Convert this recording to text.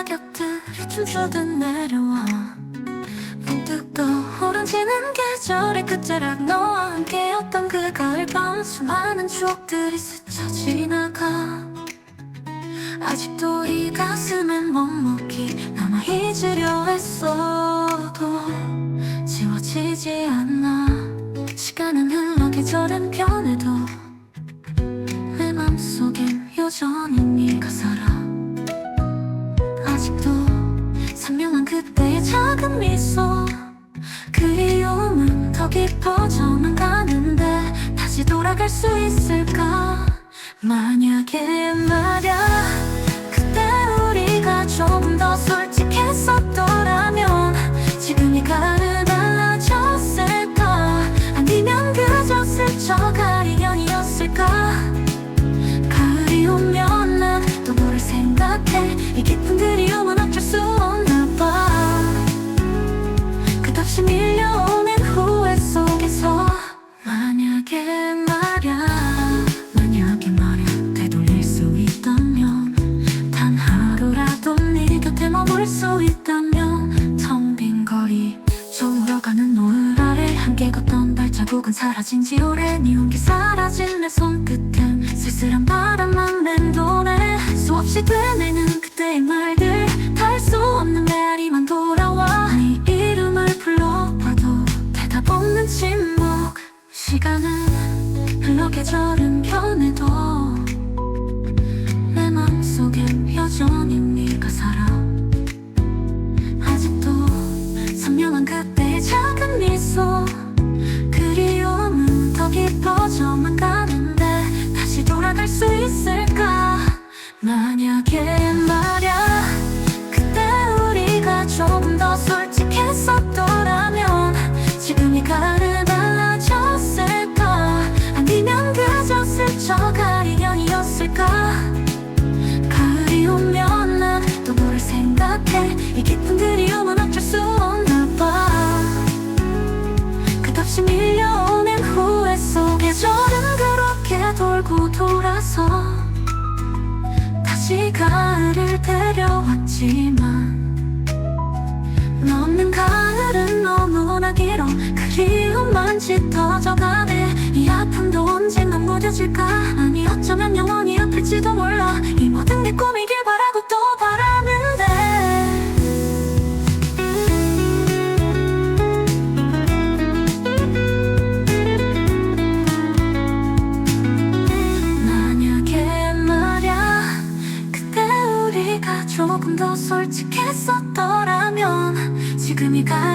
낙엽들이 춤추듯 내려와. 문득 떠오른 지는 계절의 끝자락 너와 함께였던 그 가을 밤 수많은 추억들이 스쳐 지나가. 아직도 이 가슴에 먹먹히 남아 잊으려 했어도 지워지지 않아. 시간은 흘러 계절은 변해도 내 맘속엔 여전히 그때의 작은 미소 그리움은 더 깊어져만 가는데 다시 돌아갈 수 있을까? 만약에 말야 그때 우리가 조금 더 솔직했었더 저물어가는 노을 아래 함께 걷던 발자국은 사라진 지 오랜 이 온기 사라진 내 손끝엔 쓸쓸한 바람만 맴도네 수없이 되뇌는 그때의 말들 닿을 수 없는 메아리만 돌아와 네 이름을 불러봐도 대답 없는 침묵 시간은 흘러 계절은 변해도 내 맘속엔 여전히 이 깊은 그리움은 어쩔 수 없나 봐. 끝없이 밀려오는 후회 속에 저는 그렇게 돌고 돌아서 다시 가을을 데려왔지만 너 없는 가을은 너무나 길어. 그리움만 짙어져가네. 이 아픔도 언젠간 무뎌질까? 아니 어쩌면 영원히 아플지도 몰라. 이 모든 게 꿈이길 바라 솔